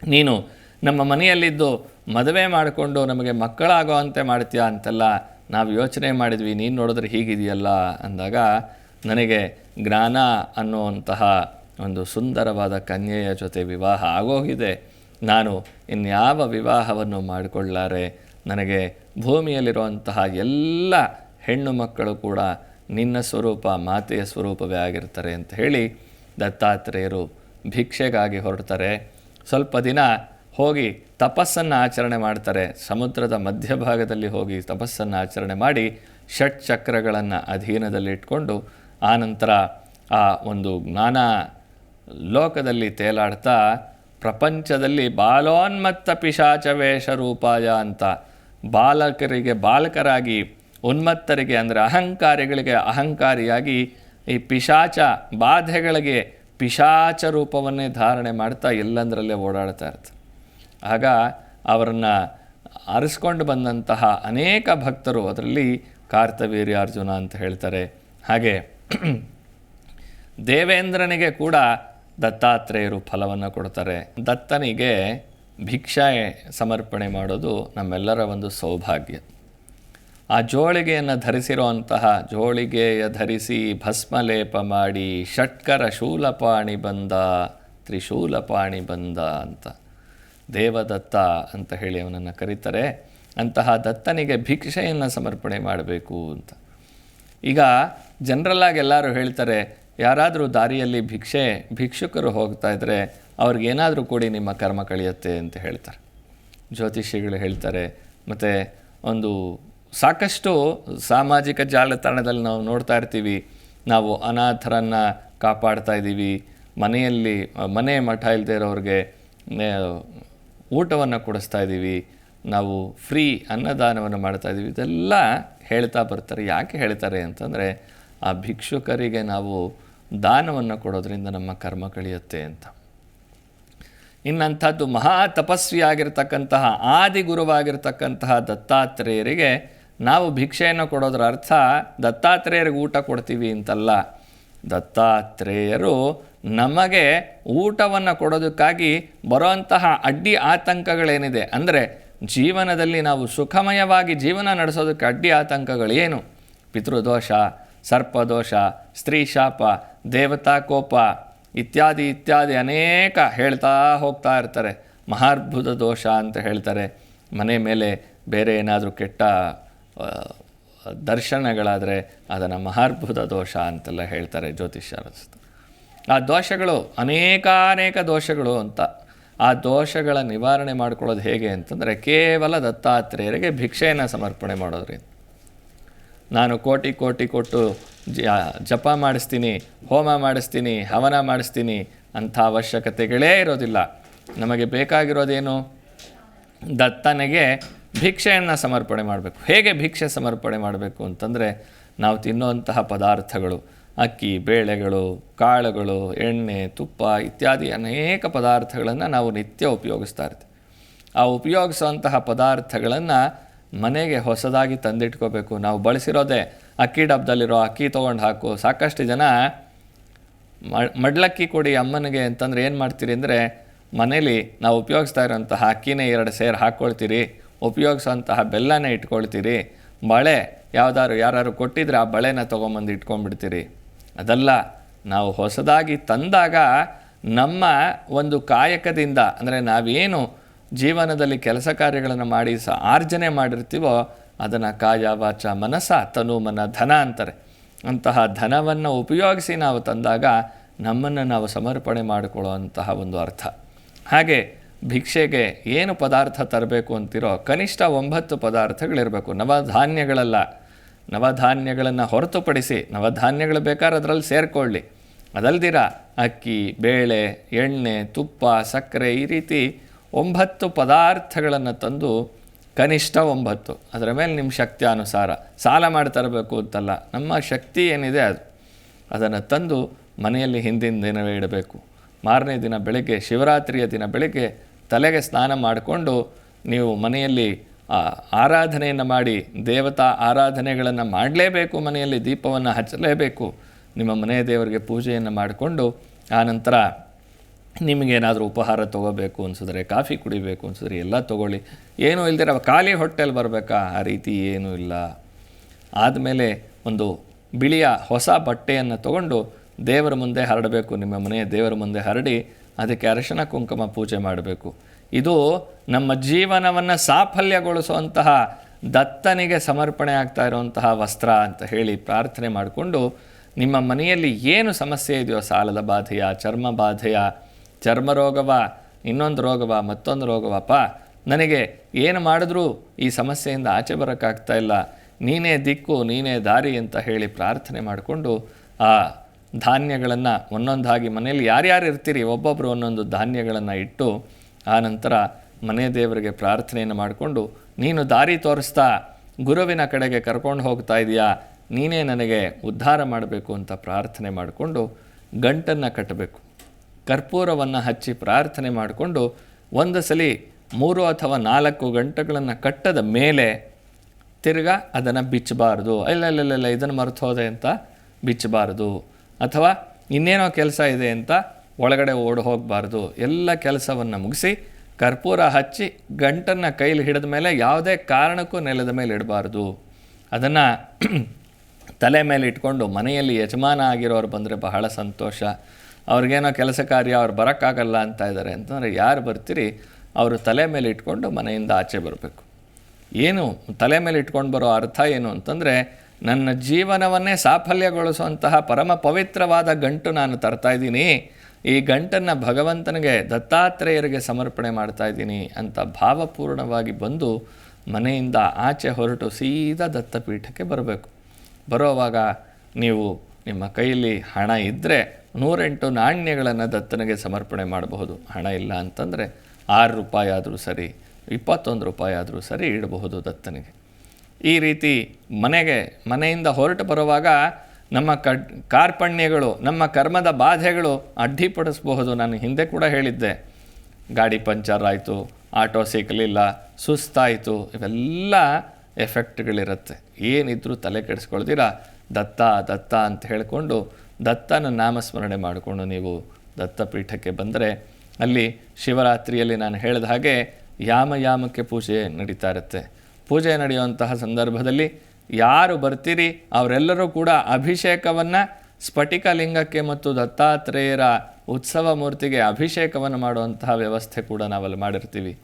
ನೀನು ನಮ್ಮ ಮನೆಯಲ್ಲಿದ್ದು ಮದುವೆ ಮಾಡಿಕೊಂಡು ನಮಗೆ ಮಕ್ಕಳಾಗೋವಂತೆ ಮಾಡ್ತೀಯ ಅಂತೆಲ್ಲ ನಾವು ಯೋಚನೆ ಮಾಡಿದ್ವಿ. ನೀನು ನೋಡಿದ್ರೆ ಹೀಗಿದೆಯಲ್ಲ? ಅಂದಾಗ, ನನಗೆ ಜ್ಞಾನ ಅನ್ನುವಂತಹ ಒಂದು ಸುಂದರವಾದ ಕನ್ಯೆಯ ಜೊತೆ ವಿವಾಹ ಆಗೋಗಿದೆ. ನಾನು ಇನ್ಯಾವ ವಿವಾಹವನ್ನು ಮಾಡಿಕೊಳ್ಳಾರೆ, ನನಗೆ ಭೂಮಿಯಲ್ಲಿರುವಂತಹ ಎಲ್ಲ ಹೆಣ್ಣು ಮಕ್ಕಳು ಕೂಡ ನಿನ್ನ ಸ್ವರೂಪ, ಮಾತೆಯ ಸ್ವರೂಪವೇ ಆಗಿರ್ತಾರೆ ಅಂತ ಹೇಳಿ ದತ್ತಾತ್ರೇಯರು ಭಿಕ್ಷೆಗಾಗಿ ಹೊರಡ್ತಾರೆ. ಸ್ವಲ್ಪ ದಿನ ಹೋಗಿ ತಪಸ್ಸನ್ನು ಆಚರಣೆ ಮಾಡ್ತಾರೆ. ಸಮುದ್ರದ ಮಧ್ಯಭಾಗದಲ್ಲಿ ಹೋಗಿ ತಪಸ್ಸನ್ನು ಆಚರಣೆ ಮಾಡಿ ಷಟ್ ಚಕ್ರಗಳನ್ನು ಅಧೀನದಲ್ಲಿಟ್ಕೊಂಡು ಆನಂತರ ಆ ಒಂದು ಜ್ಞಾನ ಲೋಕದಲ್ಲಿ ತೇಲಾಡ್ತಾ ಪ್ರಪಂಚದಲ್ಲಿ ಬಾಲೋನ್ಮತ್ತ ಪಿಶಾಚ ವೇಷರೂಪಾಯ ಅಂತ ಬಾಲಕರಿಗೆ, ಬಾಲಕರಾಗಿ, ಉನ್ಮತ್ತರಿಗೆ ಅಂದರೆ ಅಹಂಕಾರಿಗಳಿಗೆ ಅಹಂಕಾರಿಯಾಗಿ ಈ ಪಿಶಾಚ ಬಾಧೆಗಳಿಗೆ ಪಿಶಾಚ ರೂಪವನ್ನೇ ಧಾರಣೆ ಮಾಡ್ತಾ ಎಲ್ಲಂದರಲ್ಲೇ ಓಡಾಡ್ತಾ ಇರ್ತಾರೆ ಆಗ ಅವರನ್ನು ಅರಿಸ್ಕೊಂಡು ಬಂದಂತಹ ಅನೇಕ ಭಕ್ತರು ಅದರಲ್ಲಿ ಕಾರ್ತವೀರ್ಯಾರ್ಜುನ ಅಂತ ಹೇಳ್ತಾರೆ. ಹಾಗೆ ದೇವೇಂದ್ರನಿಗೆ ಕೂಡ ದತ್ತಾತ್ರೇಯರು ಫಲವನ್ನು ಕೊಡ್ತಾರೆ. ದತ್ತನಿಗೆ ಭಿಕ್ಷೆ ಸಮರ್ಪಣೆ ಮಾಡೋದು ನಮ್ಮೆಲ್ಲರ ಒಂದು ಸೌಭಾಗ್ಯ. ಆ ಜೋಳಿಗೆಯನ್ನು ಧರಿಸಿರುವಂತಹ ಜೋಳಿಗೆಯ ಧರಿಸಿ ಭಸ್ಮಲೇಪ ಮಾಡಿ ಷಟ್ಕರ ಶೂಲಪಾಣಿ ಬಂದ, ತ್ರಿಶೂಲಪಾಣಿ ಬಂದ ಅಂತ ದೇವದತ್ತ ಅಂತ ಹೇಳಿ ಅವನನ್ನು ಕರೀತಾರೆ. ಅಂತಹ ದತ್ತನಿಗೆ ಭಿಕ್ಷೆಯನ್ನು ಸಮರ್ಪಣೆ ಮಾಡಬೇಕು ಅಂತ. ಈಗ ಜನರಲ್ಲಾಗಿ ಎಲ್ಲರೂ ಹೇಳ್ತಾರೆ ಯಾರಾದರೂ ದಾರಿಯಲ್ಲಿ ಭಿಕ್ಷೆ, ಭಿಕ್ಷುಕರು ಹೋಗ್ತಾ ಇದ್ದರೆ ಅವ್ರಿಗೇನಾದರೂ ಕೊಡಿ ನಿಮ್ಮ ಕರ್ಮ ಕಳೆಯುತ್ತೆ ಅಂತ ಹೇಳ್ತಾರೆ. ಜ್ಯೋತಿಷಿಗಳು ಹೇಳ್ತಾರೆ, ಮತ್ತು ಒಂದು ಸಾಕಷ್ಟು ಸಾಮಾಜಿಕ ಜಾಲತಾಣದಲ್ಲಿ ನಾವು ನೋಡ್ತಾ ಇರ್ತೀವಿ. ನಾವು ಅನಾಥರನ್ನು ಕಾಪಾಡ್ತಾ ಇದ್ದೀವಿ. ಮನೆಯಲ್ಲಿ, ಮನೆ ಮಠ ಇಲ್ಲದೆ ಇರೋರಿಗೆ ಊಟವನ್ನು ಕೊಡಿಸ್ತಾ ಇದ್ದೀವಿ. ನಾವು ಫ್ರೀ ಅನ್ನದಾನವನ್ನು ಮಾಡ್ತಾ ಇದ್ದೀವಿ. ಇದೆಲ್ಲ ಹೇಳ್ತಾ ಬರ್ತಾರೆ. ಯಾಕೆ ಹೇಳ್ತಾರೆ ಅಂತಂದರೆ ಆ ಭಿಕ್ಷುಕರಿಗೆ ನಾವು ದಾನವನ್ನು ಕೊಡೋದ್ರಿಂದ ನಮ್ಮ ಕರ್ಮ ಕಳಿಯುತ್ತೆ ಅಂತ. ಇನ್ನಂಥದ್ದು ಮಹಾ ತಪಸ್ವಿಯಾಗಿರ್ತಕ್ಕಂತಹ ಆದಿ ಗುರುವಾಗಿರ್ತಕ್ಕಂತಹ ದತ್ತಾತ್ರೇಯರಿಗೆ ನಾವು ಭಿಕ್ಷೆಯನ್ನು ಕೊಡೋದ್ರ ಅರ್ಥ ದತ್ತಾತ್ರೇಯರಿಗೆ ಊಟ ಕೊಡ್ತೀವಿ ಅಂತಲ್ಲ. ದತ್ತಾತ್ರೇಯರು ನಮಗೆ ಊಟವನ್ನು ಕೊಡೋದಕ್ಕಾಗಿ ಬರೋಂತಹ ಅಡ್ಡಿ ಆತಂಕಗಳೇನಿದೆ ಅಂದರೆ ಜೀವನದಲ್ಲಿ ನಾವು ಸುಖಮಯವಾಗಿ ಜೀವನ ನಡೆಸೋದಕ್ಕೆ ಅಡ್ಡಿ ಆತಂಕಗಳೇನು? ಪಿತೃದೋಷ, ಸರ್ಪದೋಷ ಸ್ತ್ರೀ ಶಾಪ ದೇವತಾ ಕೋಪ ಇತ್ಯಾದಿ ಇತ್ಯಾದಿ ಅನೇಕ ಹೇಳ್ತಾ ಹೋಗ್ತಾ ಇರ್ತಾರೆ. ಮಹಾರ್ಭುತ ದೋಷ ಅಂತ ಹೇಳ್ತಾರೆ. ಮನೆ ಮೇಲೆ ಬೇರೆ ಏನಾದರೂ ಕೆಟ್ಟ ದರ್ಶನಗಳಾದರೆ ಅದನ್ನು ಮಹಾರ್ಭುತ ದೋಷ ಅಂತೆಲ್ಲ ಹೇಳ್ತಾರೆ ಜ್ಯೋತಿಷ್ಯರು ಆ ದೋಷಗಳು ಅನೇಕಾನೇಕ ದೋಷಗಳು ಅಂತ. ಆ ದೋಷಗಳ ನಿವಾರಣೆ ಮಾಡ್ಕೊಳ್ಳೋದು ಹೇಗೆ ಅಂತಂದರೆ ಕೇವಲ ದತ್ತಾತ್ರೇಯರಿಗೆ ಭಿಕ್ಷೆಯನ್ನು ಸಮರ್ಪಣೆ ಮಾಡೋದ್ರಿಂದ. ನಾನು ಕೋಟಿ ಕೋಟಿ ಕೊಟ್ಟು ಜಪ ಮಾಡಿಸ್ತೀನಿ, ಹೋಮ ಮಾಡಿಸ್ತೀನಿ, ಹವನ ಮಾಡಿಸ್ತೀನಿ, ಅಂಥ ಅವಶ್ಯಕತೆಗಳೇ ಇರೋದಿಲ್ಲ. ನಮಗೆ ಬೇಕಾಗಿರೋದೇನು? ದತ್ತನಿಗೆ ಭಿಕ್ಷೆಯನ್ನು ಸಮರ್ಪಣೆ ಮಾಡಬೇಕು. ಹೇಗೆ ಭಿಕ್ಷೆ ಸಮರ್ಪಣೆ ಮಾಡಬೇಕು ಅಂತಂದರೆ ನಾವು ತಿನ್ನುವಂತಹ ಪದಾರ್ಥಗಳು, ಅಕ್ಕಿ, ಬೇಳೆಗಳು, ಕಾಳುಗಳು, ಎಣ್ಣೆ, ತುಪ್ಪ ಇತ್ಯಾದಿ ಅನೇಕ ಪದಾರ್ಥಗಳನ್ನು ನಾವು ನಿತ್ಯ ಉಪಯೋಗಿಸ್ತಾ ಇರ್ತೀವಿ. ಆ ಉಪಯೋಗಿಸುವಂತಹ ಪದಾರ್ಥಗಳನ್ನು ಮನೆಗೆ ಹೊಸದಾಗಿ ತಂದಿಟ್ಕೋಬೇಕು. ನಾವು ಬಳಸಿರೋದೇ ಅಕ್ಕಿ ಡಬ್ಬದಲ್ಲಿರೋ ಅಕ್ಕಿ ತೊಗೊಂಡು ಹಾಕು. ಸಾಕಷ್ಟು ಜನ ಮಡ್ಲಕ್ಕಿ ಕೊಡಿ ಅಮ್ಮನಿಗೆ ಅಂತಂದ್ರೆ ಏನು ಮಾಡ್ತೀರಿ ಅಂದರೆ, ಮನೇಲಿ ನಾವು ಉಪಯೋಗಿಸ್ತಾ ಇರೋಂತಹ ಅಕ್ಕಿನೇ ಎರಡು ಸೇರ್ ಹಾಕ್ಕೊಳ್ತೀರಿ ಉಪಯೋಗಿಸೋಂತಹ ಬೆಲ್ಲನೇ ಇಟ್ಕೊಳ್ತೀರಿ. ಬಳೆ ಯಾವುದಾದ್ರು ಯಾರು ಕೊಟ್ಟಿದ್ರೆ ಆ ಬಳೆನ ತೊಗೊಂಬಂದು ಇಟ್ಕೊಂಡ್ಬಿಡ್ತೀರಿ. ಅದಲ್ಲ, ನಾವು ಹೊಸದಾಗಿ ತಂದಾಗ ನಮ್ಮ ಒಂದು ಕಾಯಕದಿಂದ ಅಂದರೆ ನಾವೇನು ಜೀವನದಲ್ಲಿ ಕೆಲಸ ಕಾರ್ಯಗಳನ್ನು ಮಾಡಿ ಸ ಆರ್ಜನೆ ಮಾಡಿರ್ತೀವೋ ಅದನ್ನು ಕಾಯ ವಾಚ ಮನಸ ತನು ಮನ ಧನ ಅಂತಾರೆ. ಅಂತಹ ಧನವನ್ನು ಉಪಯೋಗಿಸಿ ನಾವು ತಂದಾಗ ನಮ್ಮನ್ನು ನಾವು ಸಮರ್ಪಣೆ ಮಾಡಿಕೊಳ್ಳುವಂತಹ ಒಂದು ಅರ್ಥ. ಹಾಗೆ ಭಿಕ್ಷೆಗೆ ಏನು ಪದಾರ್ಥ ತರಬೇಕು ಅಂತಿರೋ ಕನಿಷ್ಠ ಒಂಬತ್ತು ಪದಾರ್ಥಗಳಿರಬೇಕು. ನವಧಾನ್ಯಗಳಲ್ಲ. ನವಧಾನ್ಯಗಳನ್ನು ಹೊರತುಪಡಿಸಿ ನವಧಾನ್ಯಗಳು ಬೇಕಾದ್ರೆ ಅದರಲ್ಲಿ ಸೇರಿಕೊಳ್ಳಿ. ಅದಲ್ದಿರ ಅಕ್ಕಿ, ಬೇಳೆ, ಎಣ್ಣೆ, ತುಪ್ಪ, ಸಕ್ಕರೆ ಈ ರೀತಿ ಒಂಬತ್ತು ಪದಾರ್ಥಗಳನ್ನು ತಂದು ಕನಿಷ್ಠ ಒಂಬತ್ತು. ಅದರ ಮೇಲೆ ನಿಮ್ಮ ಶಕ್ತಿ ಅನುಸಾರ. ಸಾಲ ಮಾಡಿ ತರಬೇಕು ಅಂತಲ್ಲ. ನಮ್ಮ ಶಕ್ತಿ ಏನಿದೆ ಅದು? ಅದನ್ನು ತಂದು ಮನೆಯಲ್ಲಿ ಹಿಂದಿನ ದಿನವೇ ಇಡಬೇಕು. ಮಾರನೇ ದಿನ ಬೆಳಗ್ಗೆ, ಶಿವರಾತ್ರಿಯ ದಿನ ಬೆಳಗ್ಗೆ ತಲೆಗೆ ಸ್ನಾನ ಮಾಡಿಕೊಂಡು ನೀವು ಮನೆಯಲ್ಲಿ ಆರಾಧನೆಯನ್ನು ಮಾಡಿ, ದೇವತಾ ಆರಾಧನೆಗಳನ್ನು ಮಾಡಲೇಬೇಕು, ಮನೆಯಲ್ಲಿ ದೀಪವನ್ನು ಹಚ್ಚಲೇಬೇಕು. ನಿಮ್ಮ ಮನೆಯ ದೇವರಿಗೆ ಪೂಜೆಯನ್ನು ಮಾಡಿಕೊಂಡು ಆನಂತರ ನಿಮಗೇನಾದರೂ ಉಪಹಾರ ತೊಗೋಬೇಕು ಅನಿಸಿದ್ರೆ, ಕಾಫಿ ಕುಡಿಬೇಕು ಅನ್ಸಿದ್ರೆ ಎಲ್ಲ ತೊಗೊಳ್ಳಿ. ಏನೂ ಇಲ್ದಿರ ಖಾಲಿ ಹೊಟ್ಟೆಲಿ ಬರಬೇಕಾ? ಆ ರೀತಿ ಏನೂ ಇಲ್ಲ. ಆದಮೇಲೆ ಒಂದು ಬಿಳಿಯ ಹೊಸ ಬಟ್ಟೆಯನ್ನು ತಗೊಂಡು ದೇವರ ಮುಂದೆ ಹರಡಬೇಕು. ನಿಮ್ಮ ಮನೆಯ ದೇವರ ಮುಂದೆ ಹರಡಿ ಅದಕ್ಕೆ ಅರಶಿನ ಕುಂಕುಮ ಪೂಜೆ ಮಾಡಬೇಕು. ಇದು ನಮ್ಮ ಜೀವನವನ್ನು ಸಾಫಲ್ಯಗೊಳಿಸುವಂತಹ ದತ್ತನಿಗೆ ಸಮರ್ಪಣೆ ಆಗ್ತಾ ಇರುವಂತಹ ವಸ್ತ್ರ ಅಂತ ಹೇಳಿ ಪ್ರಾರ್ಥನೆ ಮಾಡಿಕೊಂಡು ನಿಮ್ಮ ಮನೆಯಲ್ಲಿ ಏನು ಸಮಸ್ಯೆ ಇದೆಯೋ ಸಾಲದ ಬಾಧೆಯ, ಚರ್ಮ ಬಾಧೆಯ ಚರ್ಮ ರೋಗವ, ಇನ್ನೊಂದು ರೋಗವ, ಮತ್ತೊಂದು ರೋಗವಪ್ಪ ನನಗೆ ಏನು ಮಾಡಿದ್ರೂ ಈ ಸಮಸ್ಯೆಯಿಂದ ಆಚೆ ಬರೋಕ್ಕಾಗ್ತಾ ಇಲ್ಲ. ನೀನೇ ದಿಕ್ಕು, ನೀನೇ ದಾರಿ ಅಂತ ಹೇಳಿ ಪ್ರಾರ್ಥನೆ ಮಾಡಿಕೊಂಡು ಆ ಧಾನ್ಯಗಳನ್ನು ಒಂದೊಂದಾಗಿ ಮನೆಯಲ್ಲಿ ಯಾರ್ಯಾರು ಇರ್ತೀರಿ ಒಬ್ಬೊಬ್ಬರು ಒಂದೊಂದು ಧಾನ್ಯಗಳನ್ನು ಇಟ್ಟು ಆ ನಂತರ ಮನೆ ದೇವರಿಗೆ ಪ್ರಾರ್ಥನೆಯನ್ನು ಮಾಡಿಕೊಂಡು, ನೀನು ದಾರಿ ತೋರಿಸ್ತಾ, ಗುರುವಿನ ಕಡೆಗೆ ಕರ್ಕೊಂಡು ಹೋಗ್ತಾ ಇದೆಯಾ, ನೀನೇ ನನಗೆ ಉದ್ಧಾರ ಮಾಡಬೇಕು ಅಂತ ಪ್ರಾರ್ಥನೆ ಮಾಡಿಕೊಂಡು ಗಂಟನ್ನು ಕಟ್ಟಬೇಕು. ಕರ್ಪೂರವನ್ನು ಹಚ್ಚಿ ಪ್ರಾರ್ಥನೆ ಮಾಡಿಕೊಂಡು ಒಂದು ಸಲ ಮೂರು ಅಥವಾ ನಾಲ್ಕು ಗಂಟೆಗಳನ್ನು ಕಟ್ಟದ ಮೇಲೆ ತಿರ್ಗಾ ಅದನ್ನು ಬಿಚ್ಚಬಾರ್ದು. ಇಲ್ಲ ಇದನ್ನು ಮರೆತು ಹೋದೆ ಅಂತ ಬಿಚ್ಚಬಾರ್ದು. ಅಥವಾ ಇನ್ನೇನೋ ಕೆಲಸ ಇದೆ ಅಂತ ಒಳಗಡೆ ಓಡಿ ಹೋಗಬಾರ್ದು. ಎಲ್ಲ ಕೆಲಸವನ್ನು ಮುಗಿಸಿ ಕರ್ಪೂರ ಹಚ್ಚಿ ಗಂಟನ್ನು ಕೈಲಿ ಹಿಡಿದ ಮೇಲೆ ಯಾವುದೇ ಕಾರಣಕ್ಕೂ ನೆಲದ ಮೇಲೆ ಇಡಬಾರ್ದು. ಅದನ್ನು ತಲೆ ಮೇಲೆ ಇಟ್ಕೊಂಡು ಮನೆಯಲ್ಲಿ ಯಜಮಾನ ಆಗಿರೋರು ಬಂದರೆ ಬಹಳ ಸಂತೋಷ. ಅವ್ರಿಗೇನೋ ಕೆಲಸ ಕಾರ್ಯ ಅವ್ರು ಬರೋಕ್ಕಾಗಲ್ಲ ಅಂತ ಇದ್ದಾರೆ ಅಂತಂದರೆ ಯಾರು ಬರ್ತೀರಿ? ಅವರು ತಲೆ ಮೇಲೆ ಇಟ್ಕೊಂಡು ಮನೆಯಿಂದ ಆಚೆ ಬರಬೇಕು. ಏನು? ತಲೆ ಮೇಲೆ ಇಟ್ಕೊಂಡು ಬರೋ ಅರ್ಥ ಏನು ಅಂತಂದರೆ, ನನ್ನ ಜೀವನವನ್ನೇ ಸಾಫಲ್ಯಗೊಳಿಸುವಂತಹ ಪರಮ ಪವಿತ್ರವಾದ ಗಂಟು ನಾನು ತರ್ತಾ ಇದ್ದೀನಿ. ಈ ಗಂಟನ್ನು ಭಗವಂತನಿಗೆ ದತ್ತಾತ್ರೇಯರಿಗೆ ಸಮರ್ಪಣೆ ಮಾಡ್ತಾ ಇದ್ದೀನಿ ಅಂತ ಭಾವಪೂರ್ಣವಾಗಿ ಬಂದು ಮನೆಯಿಂದ ಆಚೆ ಹೊರಟು ಸೀದಾ ದತ್ತಪೀಠಕ್ಕೆ ಬರಬೇಕು. ಬರೋವಾಗ ನೀವು ನಿಮ್ಮ ಕೈಯಲ್ಲಿ ಹಣ ಇದ್ದರೆ ನೂರೆಂಟು ನಾಣ್ಯಗಳನ್ನು ದತ್ತನಿಗೆ ಸಮರ್ಪಣೆ ಮಾಡಬಹುದು. ಹಣ ಇಲ್ಲ ಅಂತಂದರೆ ಆರು ರೂಪಾಯಿ ಆದರೂ ಸರಿ, ಇಪ್ಪತ್ತೊಂದು ರೂಪಾಯಿ ಆದರೂ ಸರಿ ಇಡಬಹುದು ದತ್ತನಿಗೆ. ಈ ರೀತಿ ಮನೆಗೆ, ಮನೆಯಿಂದ ಹೊರಟು ಬರುವಾಗ ನಮ್ಮ ಕಡ್, ಕಾರ್ಪಣ್ಯಗಳು, ನಮ್ಮ ಕರ್ಮದ ಬಾಧೆಗಳು ಅಡ್ಡಿಪಡಿಸಬಹುದು. ನಾನು ಹಿಂದೆ ಕೂಡ ಹೇಳಿದ್ದೆ. ಗಾಡಿ ಪಂಚರ್ ಆಯಿತು, ಆಟೋ ಸಿಕ್ಕಲಿಲ್ಲ ಸುಸ್ತಾಯಿತು, ಇವೆಲ್ಲ ಎಫೆಕ್ಟ್ಗಳಿರುತ್ತೆ. ಏನಿದ್ರೂ ತಲೆ ಕೆಡಿಸ್ಕೊಳ್ದಿರ ದತ್ತ ದತ್ತ ಅಂತ ಹೇಳಿಕೊಂಡು ದತ್ತನ ನಾಮಸ್ಮರಣೆ ಮಾಡಿಕೊಂಡು ನೀವು ದತ್ತಪೀಠಕ್ಕೆ ಬಂದರೆ ಅಲ್ಲಿ ಶಿವರಾತ್ರಿಯಲ್ಲಿ ನಾನು ಹೇಳಿದ ಹಾಗೆ ಯಾಮ ಯಾಮಕ್ಕೆ ಪೂಜೆ ನಡೀತಾ ಇರುತ್ತೆ. ಪೂಜೆ ನಡೆಯುವಂತಹ ಸಂದರ್ಭದಲ್ಲಿ ಯಾರು ಬರ್ತೀರಿ ಅವರೆಲ್ಲರೂ ಕೂಡ ಅಭಿಷೇಕವನ್ನು ಸ್ಫಟಿಕ ಲಿಂಗಕ್ಕೆ ಮತ್ತು ದತ್ತಾತ್ರೇಯರ ಉತ್ಸವ ಮೂರ್ತಿಗೆ ಅಭಿಷೇಕವನ್ನು ಮಾಡುವಂತಹ ವ್ಯವಸ್ಥೆ ಕೂಡ ನಾವಲ್ಲಿ ಮಾಡಿರ್ತೀವಿ.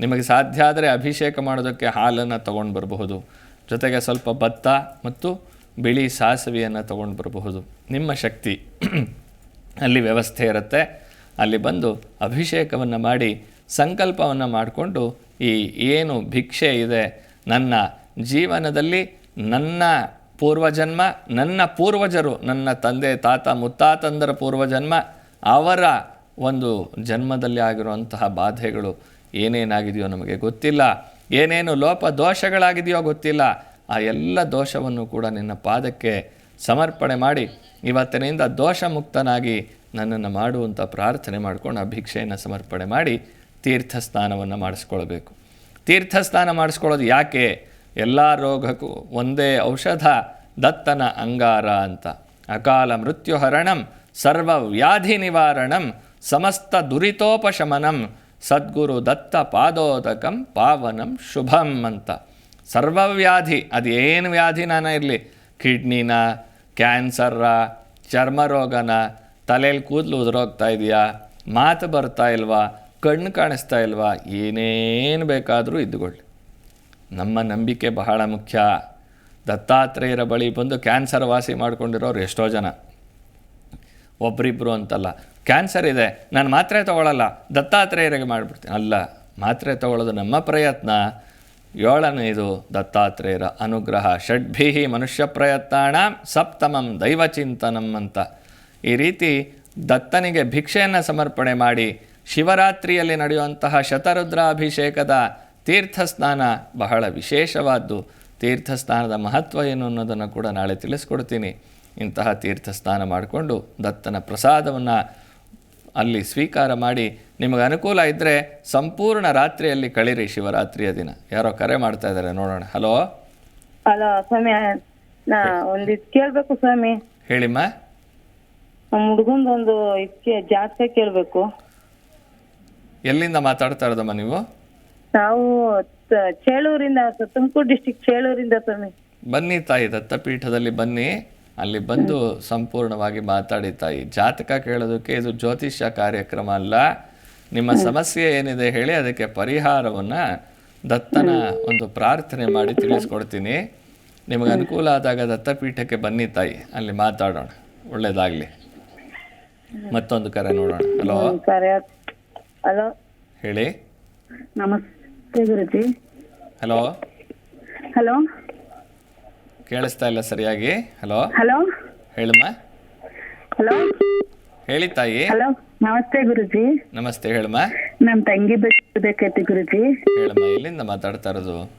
ನಿಮಗೆ ಸಾಧ್ಯ ಆದರೆ ಅಭಿಷೇಕ ಮಾಡೋದಕ್ಕೆ ಹಾಲನ್ನು ತಗೊಂಡು ಬರಬಹುದು ಜೊತೆಗೆ ಸ್ವಲ್ಪ ಭತ್ತ ಮತ್ತು ಬಿಳಿ ಸಾಸಿವೆಯನ್ನು ತೊಗೊಂಡು ಬರಬಹುದು. ನಿಮ್ಮ ಶಕ್ತಿ ಅಲ್ಲಿ ವ್ಯವಸ್ಥೆ ಇರುತ್ತೆ. ಅಲ್ಲಿ ಬಂದು ಅಭಿಷೇಕವನ್ನು ಮಾಡಿ, ಸಂಕಲ್ಪವನ್ನು ಮಾಡಿಕೊಂಡು ಈ ಏನು ಭಿಕ್ಷೆ ಇದೆ, ನನ್ನ ಜೀವನದಲ್ಲಿ ನನ್ನ ಪೂರ್ವಜನ್ಮ, ನನ್ನ ಪೂರ್ವಜರು, ನನ್ನ ತಂದೆ, ತಾತ, ಮುತ್ತಾತಂದರ ಪೂರ್ವಜನ್ಮ, ಅವರ ಒಂದು ಜನ್ಮದಲ್ಲಿ ಆಗಿರುವಂತಹ ಬಾಧೆಗಳು ಏನೇನಾಗಿದೆಯೋ ನಮಗೆ ಗೊತ್ತಿಲ್ಲ. ಏನೇನು ಲೋಪ ದೋಷಗಳಾಗಿದೆಯೋ ಗೊತ್ತಿಲ್ಲ. ಆ ಎಲ್ಲ ದೋಷವನ್ನು ಕೂಡ ನಿನ್ನ ಪಾದಕ್ಕೆ ಸಮರ್ಪಣೆ ಮಾಡಿ ಇವತ್ತಿನಿಂದ ದೋಷ ಮುಕ್ತನಾಗಿ ನನ್ನನ್ನು ಮಾಡುವಂಥ ಪ್ರಾರ್ಥನೆ ಮಾಡ್ಕೊಂಡು ಆ ಭಿಕ್ಷೆಯನ್ನು ಸಮರ್ಪಣೆ ಮಾಡಿ ತೀರ್ಥ ಸ್ನಾನವನ್ನು ಮಾಡಿಸ್ಕೊಳ್ಬೇಕು. ತೀರ್ಥ ಸ್ನಾನ ಮಾಡಿಸ್ಕೊಳ್ಳೋದು ಯಾಕೆ? ಎಲ್ಲ ರೋಗಕ್ಕೂ ಒಂದೇ ಔಷಧ, ದತ್ತನ ಅಂಗಾರ ಅಂತ. ಅಕಾಲ ಮೃತ್ಯುಹರಣಂ, ಸರ್ವ ವ್ಯಾಧಿ ನಿವಾರಣಂ, ಸಮಸ್ತ ದುರಿತೋಪಶಮನಂ, ಸದ್ಗುರು ದತ್ತ ಪಾದೋದಕಂ ಪಾವನಂ ಶುಭಂ ಅಂತ. ಸರ್ವವ್ಯಾಧಿ ಅದೇನು ವ್ಯಾಧಿ ನಾನು ಇರಲಿ, ಕಿಡ್ನಿನ, ಕ್ಯಾನ್ಸರ್ರ ಚರ್ಮರೋಗನ ತಲೆಯಲ್ಲಿ ಕೂದಲು ಉದುರೋಗ್ತಾ ಇದೆಯಾ, ಮಾತು ಬರ್ತಾ ಇಲ್ವಾ, ಕಣ್ಣು ಕಾಣಿಸ್ತಾ ಇಲ್ವಾ, ಏನೇನು ಬೇಕಾದರೂ ಇದ್ದುಕೊಳ್ಳಿ. ನಮ್ಮ ನಂಬಿಕೆ ಬಹಳ ಮುಖ್ಯ. ದತ್ತಾತ್ರೇಯರ ಬಳಿ ಬಂದು ಕ್ಯಾನ್ಸರ್ ವಾಸಿ ಮಾಡಿಕೊಂಡಿರೋರು ಎಷ್ಟೋ ಜನ. ಒಬ್ಬರಿಬ್ಬರು ಅಂತಲ್ಲ. ಕ್ಯಾನ್ಸರ್ ಇದೆ, ನಾನು ಮಾತ್ರೆ ತೊಗೊಳ್ಳಲ್ಲ ದತ್ತಾತ್ರೇಯರಿಗೆ ಮಾಡಿಬಿಡ್ತೀನಿ. ಅಲ್ಲ, ಮಾತ್ರೆ ತೊಗೊಳ್ಳೋದು ನಮ್ಮ ಪ್ರಯತ್ನ. ಏಳನೇದು ದತ್ತಾತ್ರೇಯರ ಅನುಗ್ರಹ. ಷಡ್ಭಿಹಿ ಮನುಷ್ಯ ಪ್ರಯತ್ನಾಣ ಸಪ್ತಮಂ ದೈವಚಿಂತನಂ ಅಂತ. ಈ ರೀತಿ ದತ್ತನಿಗೆ ಭಿಕ್ಷೆಯನ್ನು ಸಮರ್ಪಣೆ ಮಾಡಿ ಶಿವರಾತ್ರಿಯಲ್ಲಿ ನಡೆಯುವಂತಹ ಶತರುದ್ರಾಭಿಷೇಕದ ತೀರ್ಥಸ್ನಾನ ಬಹಳ ವಿಶೇಷವಾದ್ದು. ತೀರ್ಥಸ್ನಾನದ ಮಹತ್ವ ಏನು ಅನ್ನೋದನ್ನು ಕೂಡ ನಾಳೆ ತಿಳಿಸ್ಕೊಡ್ತೀನಿ. ಇಂತಹ ತೀರ್ಥಸ್ನಾನ ಮಾಡಿಕೊಂಡು ದತ್ತನ ಪ್ರಸಾದವನ್ನು ಅಲ್ಲಿ ಸ್ವೀಕಾರ ಮಾಡಿ ನಿಮಗೆ ಅನುಕೂಲ ಇದ್ದರೆ ಸಂಪೂರ್ಣ ರಾತ್ರಿಯಲ್ಲಿ ಕಳೀರಿ ಶಿವರಾತ್ರಿಯ ದಿನ. ಯಾರೋ ಕರೆ ಮಾಡ್ತಾ ಇದ್ದಾರೆ ನೋಡೋಣ. ಹಲೋ? ಹಲೋ ಸ್ವಾಮಿ ನಾ ಒಂದಿದ್ ಕೇಳ್ಬೇಕು ಸ್ವಾಮಿ. ಹೇಳಿಮ್ಮ. ನಮ್ಮ ಹುಡುಗಂದೊಂದು ಇದಕ್ಕೆ ಜಾತಕ ಕೇಳಬೇಕು. ಎಲ್ಲಿಂದ ಮಾತಾಡ್ತಾ ಇರೋದಮ್ಮ ನೀವು? ನಾವು ಚೇಳೂರಿಂದ ತುಮಕೂರು ಡಿಸ್ಟಿಕ್ ಚೇಳೂರಿಂದ ಸ್ವಾಮಿ. ಬನ್ನಿ ತಾಯಿ ದತ್ತಪೀಠದಲ್ಲಿ ಬನ್ನಿ. ಅಲ್ಲಿ ಬಂದು ಸಂಪೂರ್ಣವಾಗಿ ಮಾತಾಡಿ ತಾಯಿ ಜಾತಕ ಕೇಳೋದಕ್ಕೆ ಇದು ಜ್ಯೋತಿಷ್ಯ ಕಾರ್ಯಕ್ರಮ ಅಲ್ಲ. ನಿಮ್ಮ ಸಮಸ್ಯೆ ಏನಿದೆ ಹೇಳಿ ಅದಕ್ಕೆ ಪರಿಹಾರವನ್ನ ದತ್ತನ ಒಂದು ಪ್ರಾರ್ಥನೆ ಮಾಡಿ ತಿಳಿಸ್ಕೊಡ್ತೀನಿ. ನಿಮಗೆ ಅನುಕೂಲ ಆದಾಗ ದತ್ತಪೀಠಕ್ಕೆ ಬನ್ನಿ ತಾಯಿ ಅಲ್ಲಿ ಮಾತಾಡೋಣ. ಒಳ್ಳೇದಾಗಲಿ. ಮತ್ತೊಂದು ಕರೆ ನೋಡೋಣ. ಹಲೋ. ಹಲೋ. ಹೇಳಿ. ನಮಸ್ತೆ ಗುರುಜಿ. ಹಲೋ. ಹಲೋ. ಕೇಳಿಸ್ತಾ ಇಲ್ಲ ಸರಿಯಾಗಿ. ಹಲೋ ಹಲೋ ಹೇಳಮ್ಮ ಹಲೋ ಹೇಳಿ ತಾಯಿ. ಹಲೋ ನಮಸ್ತೆ ಗುರುಜಿ. ನಮಸ್ತೆ ಹೇಳಮ್ಮ ನಮ್ಮ ತಂಗಿ ಬೇಕೈತಿ ಗುರುಜಿ. ಹೇಳಮ್ಮ ಎಲ್ಲಿಂದ ಮಾತಾಡ್ತಾ ಇರೋದು?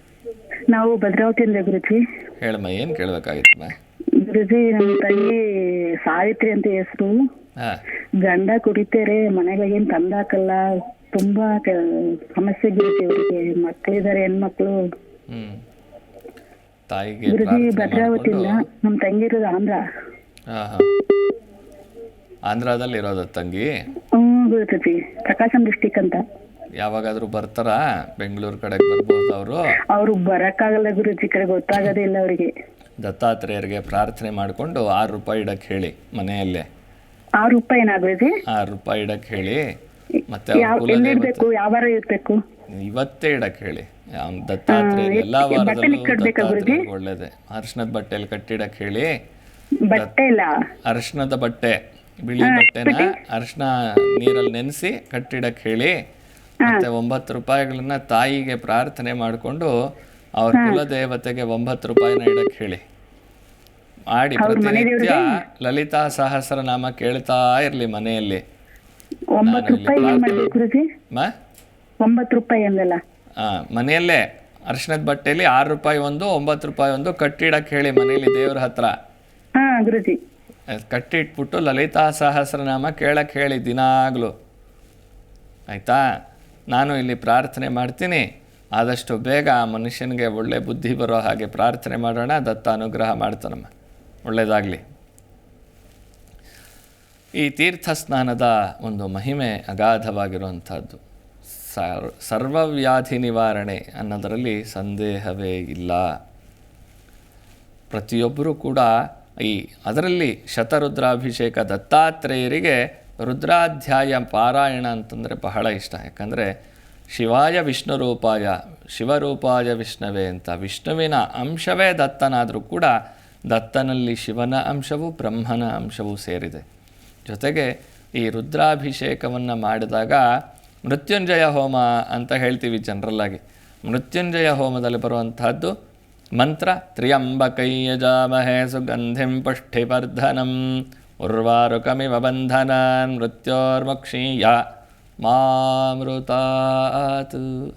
ನಾವು ಭದ್ರಾವತಿಯಿಂದ ಗುರುಜಿ. ಹೇಳಮ್ಮ ಏನ್ ಕೇಳ್ಬೇಕಾಗಿತ್ತಮ್ಮ ಗುರುಜಿ ನಮ್ಮ ತಂಗಿ ಸಾವಿತ್ರಿ ಅಂತ ಹೆಸರು. ಹಾಂ. ಗಂಡ ಕುಡಿತಾರೆ ಮನೆಗೆ ಏನ್ ತಂದಾಕಲ್ಲ ತುಂಬಾ ಕ- ಸಮಸ್ಯೆ ಗುರುಜಿ ಅವರಿಗೆ. ಮಕ್ಕಳಿದ್ದಾರೆ ಹೆಣ್ಮಕ್ಳು. ತಾಯಿಗೆ ಗುರುಜಿ ಪ್ರಾರ್ಥನೆ ಭದ್ರಾವತಿಯಿಂದ ಮಾಡಿಕೊಂಡು ನಮ್ ತಂಗಿರೋದು ಆಂಧ್ರ. ಹಾಂ ಹಾಂ. ಆಂಧ್ರದಲ್ಲಿ ಇರೋದ ತಂಗಿ? ಹ್ಮ್ ಗುರುಜಿ ಪ್ರಕಾಶಂ ಡಿಸ್ಟಿಕ್ ಅಂತ. ಯಾವಾಗಾದ್ರೂ ಬರ್ತಾರಾ? ಬೆಂಗಳೂರು ಕಡೆಗೆ ಬರ್ಬೋದು ಅವರು? ಅವ್ರು ಬರಕ್ಕಾಗಲ್ಲ ಗುರುಜಿ ಕಡೆ ಗೊತ್ತಾಗೋದೇ ಇಲ್ಲ ಅವರಿಗೆ. ದತ್ತಾತ್ರೇಯರಿಗೆ ಪ್ರಾರ್ಥನೆ ಮಾಡಿಕೊಂಡು ಆರು ರೂಪಾಯಿ ಇಡಕ್ಕೆ ಹೇಳಿ ಮನೆಯಲ್ಲೇ. ಆರು ರೂಪಾಯಿ ಏನಾಗ್ಬೇಕು ಆರು ರೂಪಾಯಿ ಇಡಕ್ಕೆ ಹೇಳಿ. ಮತ್ತೆ ಅವ್ರ ಯಾವ ಕುಲದೇವತೆ ಯಾವ ವಾರ ಇರ್ಬೇಕು? ಇವತ್ತೇ ಇಡಕ್ಕೆ ಹೇಳಿ. ದತ್ತಾತ್ರೇಯ ಎಲ್ಲಾ ವಾರದಲ್ಲೂ? ದತ್ತಾತ್ರೇಯ ಒಳ್ಳೇದೆ. ಅರ್ಶನದ ಬಟ್ಟೆಯಲ್ಲಿ ಕಟ್ಟಿಡಕ್ ಹೇಳಿ. ಬಟ್ಟೆ ಇಲ್ಲ ಅರ್ಶನದ ಬಟ್ಟೆ ಬಿಳಿ ಬಟ್ಟೆನ ಅರ್ಶನ ನೀರಲ್ಲಿ ನೆನೆಸಿ ಕಟ್ಟಿಡಕ್ ಹೇಳಿ. ಮತ್ತೆ ಒಂಬತ್ತು ರೂಪಾಯಿಗಳನ್ನ ತಾಯಿಗೆ ಪ್ರಾರ್ಥನೆ ಮಾಡಿಕೊಂಡು ಅವ್ರ ಕುಲದೇವತೆಗೆ ಒಂಬತ್ತು ರೂಪಾಯಿನ ಇಡಕ್ ಹೇಳಿ. ಮಾಡಿ ಪ್ರತಿನಿತ್ಯ ಲಲಿತಾ ಸಹಸ್ರನಾಮ ಕೇಳ್ತಾ ಇರ್ಲಿ ಮನೆಯಲ್ಲಿ. ಒಂಬತ್ತು ರೂಪಾಯಿ ಮನೆಯಲ್ಲೇ ಅರ್ಶನದ ಬಟ್ಟೆಯಲ್ಲಿ ಆರು ರೂಪಾಯಿ ಒಂದು ಒಂಬತ್ತು ರೂಪಾಯಿ ಒಂದು ಕಟ್ಟಿಡಕ್ಕೆ ಹೇಳಿ ಮನೆಯಲ್ಲಿ ದೇವ್ರ ಹತ್ರ. ಹಾ ಗುರುಜಿ ಅದ್ ಕಟ್ಟಿಟ್ಬಿಟ್ಟು ಲಲಿತಾ ಸಹಸ್ರನಾಮ ಕೇಳಕ್ಕೆ ಹೇಳಿ ದಿನಾಗ್ಲೂ. ಆಯ್ತಾ? ನಾನು ಇಲ್ಲಿ ಪ್ರಾರ್ಥನೆ ಮಾಡ್ತೀನಿ. ಆದಷ್ಟು ಬೇಗ ಆ ಮನುಷ್ಯನಿಗೆ ಒಳ್ಳೆ ಬುದ್ಧಿ ಬರೋ ಹಾಗೆ ಪ್ರಾರ್ಥನೆ ಮಾಡೋಣ ದತ್ತ ಅನುಗ್ರಹ ಮಾಡ್ತಾನಮ್ಮ. ಒಳ್ಳೆಯದಾಗಲಿ ಈ ತೀರ್ಥ ಸ್ನಾನದ ಒಂದು ಮಹಿಮೆ ಅಗಾಧವಾಗಿರುವಂಥದ್ದು. ಸರ್ವವ್ಯಾಧಿ ನಿವಾರಣೆ ಅನ್ನೋದರಲ್ಲಿ ಸಂದೇಹವೇ ಇಲ್ಲ. ಪ್ರತಿಯೊಬ್ಬರೂ ಕೂಡ ಈ ಅದರಲ್ಲಿ ಶತರುದ್ರಾಭಿಷೇಕ ದತ್ತಾತ್ರೇಯರಿಗೆ ರುದ್ರಾಧ್ಯಾಯ ಪಾರಾಯಣ ಅಂತಂದರೆ ಬಹಳ ಇಷ್ಟ. ಯಾಕಂದರೆ ಶಿವಾಯ ವಿಷ್ಣು ರೂಪಾಯ ಶಿವರೂಪಾಯ ವಿಷ್ಣುವೇ ಅಂತ ವಿಷ್ಣುವಿನ ಅಂಶವೇ ದತ್ತನಾದರೂ ಕೂಡ ದತ್ತನಲ್ಲಿ ಶಿವನ ಅಂಶವು ಬ್ರಹ್ಮನ ಅಂಶವೂ ಸೇರಿದೆ. ಜೊತೆಗೆ ಈ ರುದ್ರಾಭಿಷೇಕವನ್ನು ಮಾಡಿದಾಗ ಮೃತ್ಯುಂಜಯ ಹೋಮ ಅಂತ ಹೇಳ್ತೀವಿ ಜನರಲ್ಲಾಗಿ ಮೃತ್ಯುಂಜಯ ಹೋಮದಲ್ಲಿ ಬರುವಂತಹದ್ದು ಮಂತ್ರ ತ್ರಿಯಂಬಕೈಯಜಾಮಹೇ ಸುಗಂಧಿಂ ಪುಷ್ಟಿವರ್ಧನಂ, ಉರ್ವಾರುಕಮಿವ ಬಂಧನಾನ್ ಮೃತ್ಯೋರ್ಮಕ್ಷೀಯ ಮಾಮೃತಾತು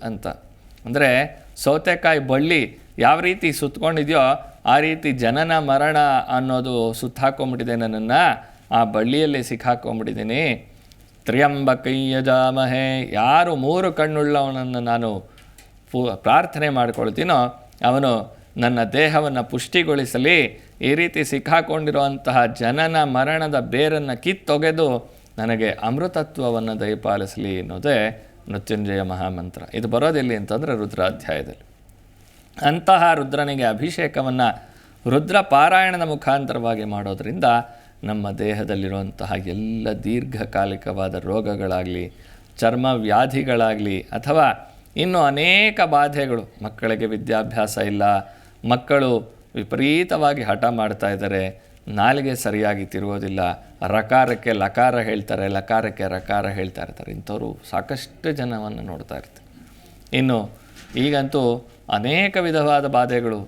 ಅಂತ. ಅಂದರೆ ಸೌತೆಕಾಯಿ ಬಳ್ಳಿ ಯಾವ ರೀತಿ ಸುತ್ತಕೊಂಡಿದೆಯೋ ಆ ರೀತಿ ಜನನ ಮರಣ ಅನ್ನೋದು ಸುತ್ತಾಕೊಂಬಿಟ್ಟಿದೆ ನನ್ನನ್ನು, ಆ ಬಳ್ಳಿಯಲ್ಲಿ ಸಿಕ್ಕಾಕೊಂಬಿಟ್ಟಿದ್ದೀನಿ ತ್ರ್ಯಂಬಕೈಯಜಾಮಹೇ. ಯಾರು ಮೂರು ಕಣ್ಣುಳ್ಳವನನ್ನು ನಾನು ಪೂ, ಪ್ರಾರ್ಥನೆ ಮಾಡ್ಕೊಳ್ತೀನೋ, ಅವನು ನನ್ನ ದೇಹವನ್ನು ಪುಷ್ಟಿಗೊಳಿಸಲಿ. ಈ ರೀತಿ ಸಿಕ್ಕಾಕೊಂಡಿರುವಂತಹ ಜನನ ಮರಣದ ಬೇರನ್ನು ಕಿತ್ತೊಗೆದು ನನಗೆ ಅಮೃತತ್ವವನ್ನು ದಯಪಾಲಿಸಲಿ ಅನ್ನೋದೇ ಮೃತ್ಯುಂಜಯ ಮಹಾಮಂತ್ರ. ಇದು ಬರೋದಿಲ್ಲಿ ಅಂತಂದರೆ ರುದ್ರಾಧ್ಯಾಯದಲ್ಲಿ. ಅಂತಹ ರುದ್ರನಿಗೆ ಅಭಿಷೇಕವನ್ನು ರುದ್ರ ಪಾರಾಯಣದ ಮುಖಾಂತರವಾಗಿ ಮಾಡೋದರಿಂದ ನಮ್ಮ ದೇಹದಲ್ಲಿರುವಂತಹ ಎಲ್ಲ ದೀರ್ಘಕಾಲಿಕವಾದ ರೋಗಗಳಾಗಲಿ, ಚರ್ಮ ವ್ಯಾಧಿಗಳಾಗಲಿ ಅಥವಾ ಇನ್ನು ಅನೇಕ ಬಾಧೆಗಳು, ಮಕ್ಕಳಿಗೆ ವಿದ್ಯಾಭ್ಯಾಸ ಇಲ್ಲ, ಮಕ್ಕಳು ವಿಪರೀತವಾಗಿ ಹಠ ಮಾಡ್ತಾ ಇದ್ದಾರೆ, ನಾಲಿಗೆ ಸರಿಯಾಗಿ ತಿರುವುದಿಲ್ಲ ರಕಾರಕ್ಕೆ ಲಕಾರ ಹೇಳ್ತಾರೆ, ಲಕಾರಕ್ಕೆ ರಕಾರ ಹೇಳ್ತಾ ಇರ್ತಾರೆ, ಇಂಥವರು ಸಾಕಷ್ಟು ಜನವನ್ನು ನೋಡ್ತಾ ಇರ್ತಾರೆ. ಇನ್ನು ಈಗಂತೂ ಅನೇಕ ವಿಧವಾದ ಬಾಧೆಗಳು,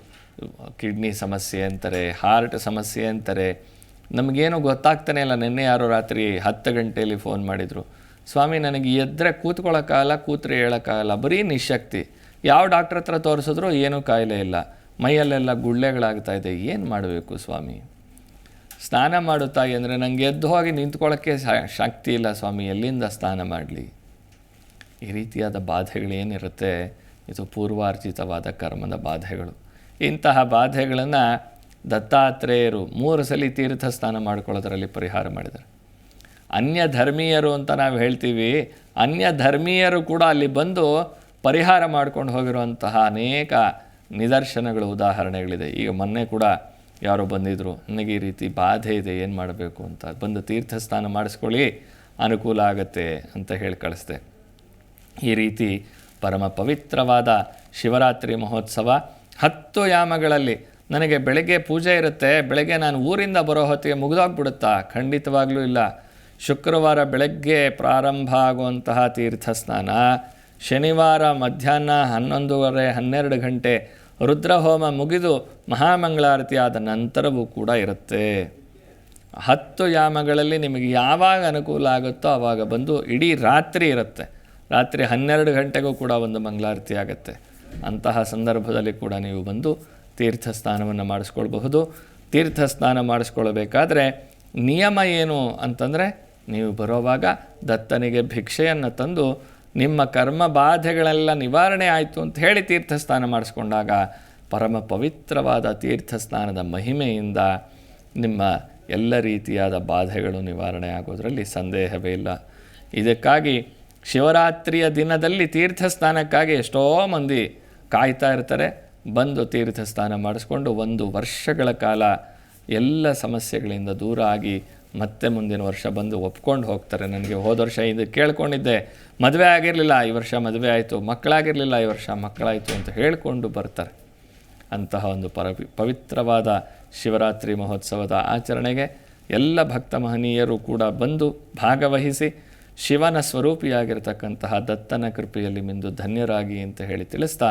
ಕಿಡ್ನಿ ಸಮಸ್ಯೆ ಅಂತಾರೆ, ಹಾರ್ಟ್ ಸಮಸ್ಯೆ ಅಂತಾರೆ ನಮಗೇನು ಗೊತ್ತಾಗ್ತಾನೆ ಇಲ್ಲ. ನಿನ್ನೆ ಯಾರೋ ರಾತ್ರಿ ಹತ್ತು ಗಂಟೆಯಲ್ಲಿ ಫೋನ್ ಮಾಡಿದರು. ಸ್ವಾಮಿ, ನನಗೆ ಎದ್ದರೆ ಕೂತ್ಕೊಳ್ಳೋಕ್ಕಾಗಲ್ಲ, ಕೂತ್ರೆ ಹೇಳೋಕ್ಕಾಗಲ್ಲ, ಬರೀ ನಿಶಕ್ತಿ. ಯಾವ ಡಾಕ್ಟ್ರ್ ಹತ್ರ ತೋರಿಸಿದ್ರು ಏನೂ ಕಾಯಿಲೆ ಇಲ್ಲ. ಮೈಯಲ್ಲೆಲ್ಲ ಗುಳ್ಳೆಗಳಾಗ್ತಾ ಇದೆ. ಏನು ಮಾಡಬೇಕು ಸ್ವಾಮಿ? ಸ್ನಾನ ಮಾಡುತ್ತಾ ಅಂದರೆ ನನಗೆ ಎದ್ದು ಹೋಗಿ ನಿಂತ್ಕೊಳ್ಳೋಕ್ಕೆ ಶಕ್ತಿ ಇಲ್ಲ ಸ್ವಾಮಿ. ಎಲ್ಲಿಂದ ಸ್ನಾನ ಮಾಡಲಿ? ಈ ರೀತಿಯಾದ ಬಾಧೆಗಳೇನಿರುತ್ತೆ ಇದು ಪೂರ್ವಾರ್ಜಿತವಾದ ಕರ್ಮದ ಬಾಧೆಗಳು. ಇಂತಹ ಬಾಧೆಗಳನ್ನು ದತ್ತಾತ್ರೇಯರು ಮೂರು ಸಲ ತೀರ್ಥ ಸ್ನಾನ ಮಾಡ್ಕೊಳ್ಳೋದ್ರಲ್ಲಿ ಪರಿಹಾರ ಮಾಡಿದ್ದಾರೆ. ಅನ್ಯ ಧರ್ಮೀಯರು ಅಂತ ನಾವು ಹೇಳ್ತೀವಿ, ಅನ್ಯ ಧರ್ಮೀಯರು ಕೂಡ ಅಲ್ಲಿ ಬಂದು ಪರಿಹಾರ ಮಾಡ್ಕೊಂಡು ಹೋಗಿರುವಂತಹ ಅನೇಕ ನಿದರ್ಶನಗಳು, ಉದಾಹರಣೆಗಳಿದೆ. ಈಗ ಮೊನ್ನೆ ಕೂಡ ಯಾರೋ ಬಂದಿದ್ದರು ನನಗೆ ಈ ರೀತಿ ಬಾಧೆ ಇದೆ, ಏನು ಮಾಡಬೇಕು ಅಂತ? ಬಂದು ತೀರ್ಥ ಸ್ನಾನ ಮಾಡಿಸ್ಕೊಳ್ಳಿ, ಅನುಕೂಲ ಆಗುತ್ತೆ ಅಂತ ಹೇಳಿ ಕಳಿಸ್ದೆ. ಈ ರೀತಿ ಪರಮ ಪವಿತ್ರವಾದ ಶಿವರಾತ್ರಿ ಮಹೋತ್ಸವ ಹತ್ತು ಯಾಮಗಳಲ್ಲಿ ನನಗೆ ಬೆಳಗ್ಗೆ ಪೂಜೆ ಇರುತ್ತೆ, ಬೆಳಗ್ಗೆ ನಾನು ಊರಿಂದ ಬರೋ ಹೊತ್ತಿಗೆ ಮುಗಿದೋಗ್ಬಿಡುತ್ತಾ? ಖಂಡಿತವಾಗಲೂ ಇಲ್ಲ. ಶುಕ್ರವಾರ ಬೆಳಗ್ಗೆ ಪ್ರಾರಂಭ ಆಗುವಂತಹ ತೀರ್ಥ ಸ್ನಾನ ಶನಿವಾರ ಮಧ್ಯಾಹ್ನ ಹನ್ನೊಂದುವರೆ ಹನ್ನೆರಡು ಗಂಟೆ ರುದ್ರಹೋಮ ಮುಗಿದು ಮಹಾಮಂಗಳಾರತಿ ಆದ ನಂತರವೂ ಕೂಡ ಇರುತ್ತೆ. ಹತ್ತು ಯಾಮಗಳಲ್ಲಿ ನಿಮಗೆ ಯಾವಾಗ ಅನುಕೂಲ ಆಗುತ್ತೋ ಆವಾಗ ಬಂದು ಇಡೀ ರಾತ್ರಿ ಇರುತ್ತೆ. ರಾತ್ರಿ ಹನ್ನೆರಡು ಗಂಟೆಗೂ ಕೂಡ ಒಂದು ಮಂಗಳಾರತಿ ಆಗುತ್ತೆ. ಅಂತಹ ಸಂದರ್ಭದಲ್ಲಿ ಕೂಡ ನೀವು ಬಂದು ತೀರ್ಥ ಸ್ನಾನವನ್ನು ಮಾಡಿಸ್ಕೊಳ್ಬಹುದು. ತೀರ್ಥ ಸ್ನಾನ ಮಾಡಿಸ್ಕೊಳ್ಬೇಕಾದ್ರೆ ನಿಯಮ ಏನು ಅಂತಂದರೆ ನೀವು ಬರೋವಾಗ ದತ್ತನಿಗೆ ಭಿಕ್ಷೆಯನ್ನು ತಂದು ನಿಮ್ಮ ಕರ್ಮ ಬಾಧೆಗಳೆಲ್ಲ ನಿವಾರಣೆ ಆಯಿತು ಅಂತ ಹೇಳಿ ತೀರ್ಥ ಸ್ನಾನ ಮಾಡಿಸ್ಕೊಂಡಾಗ ಪರಮ ಪವಿತ್ರವಾದ ತೀರ್ಥ ಸ್ನಾನದ ಮಹಿಮೆಯಿಂದ ನಿಮ್ಮ ಎಲ್ಲ ರೀತಿಯಾದ ಬಾಧೆಗಳು ನಿವಾರಣೆ ಆಗೋದರಲ್ಲಿ ಸಂದೇಹವೇ ಇಲ್ಲ. ಇದಕ್ಕಾಗಿ ಶಿವರಾತ್ರಿಯ ದಿನದಲ್ಲಿ ತೀರ್ಥ ಸ್ನಾನಕ್ಕಾಗಿ ಎಷ್ಟೋ ಮಂದಿ ಕಾಯ್ತಾ ಇರ್ತಾರೆ. ಬಂದು ತೀರ್ಥ ಸ್ನಾನ ಮಾಡಿಸ್ಕೊಂಡು ಒಂದು ವರ್ಷಗಳ ಕಾಲ ಎಲ್ಲ ಸಮಸ್ಯೆಗಳಿಂದ ದೂರ ಆಗಿ ಮತ್ತೆ ಮುಂದಿನ ವರ್ಷ ಬಂದು ಒಪ್ಕೊಂಡು ಹೋಗ್ತಾರೆ ನನಗೆ. ಹೋದ ವರ್ಷ ಇದು ಕೇಳ್ಕೊಂಡಿದ್ದೆ, ಮದುವೆ ಆಗಿರಲಿಲ್ಲ, ಈ ವರ್ಷ ಮದುವೆ ಆಯಿತು, ಮಕ್ಕಳಾಗಿರಲಿಲ್ಲ, ಈ ವರ್ಷ ಮಕ್ಕಳಾಯಿತು ಅಂತ ಹೇಳಿಕೊಂಡು ಬರ್ತಾರೆ. ಅಂತಹ ಒಂದು ಪರ, ಪವಿತ್ರವಾದ ಶಿವರಾತ್ರಿ ಮಹೋತ್ಸವದ ಆಚರಣೆಗೆ ಎಲ್ಲ ಭಕ್ತ ಮಹನೀಯರು ಕೂಡ ಬಂದು ಭಾಗವಹಿಸಿ ಶಿವನ ಸ್ವರೂಪಿಯಾಗಿರ್ತಕ್ಕಂತಹ ದತ್ತನ ಕೃಪೆಯಲ್ಲಿ ಮಿಂದು ಧನ್ಯರಾಗಿ ಅಂತ ಹೇಳಿ ತಿಳಿಸ್ತಾ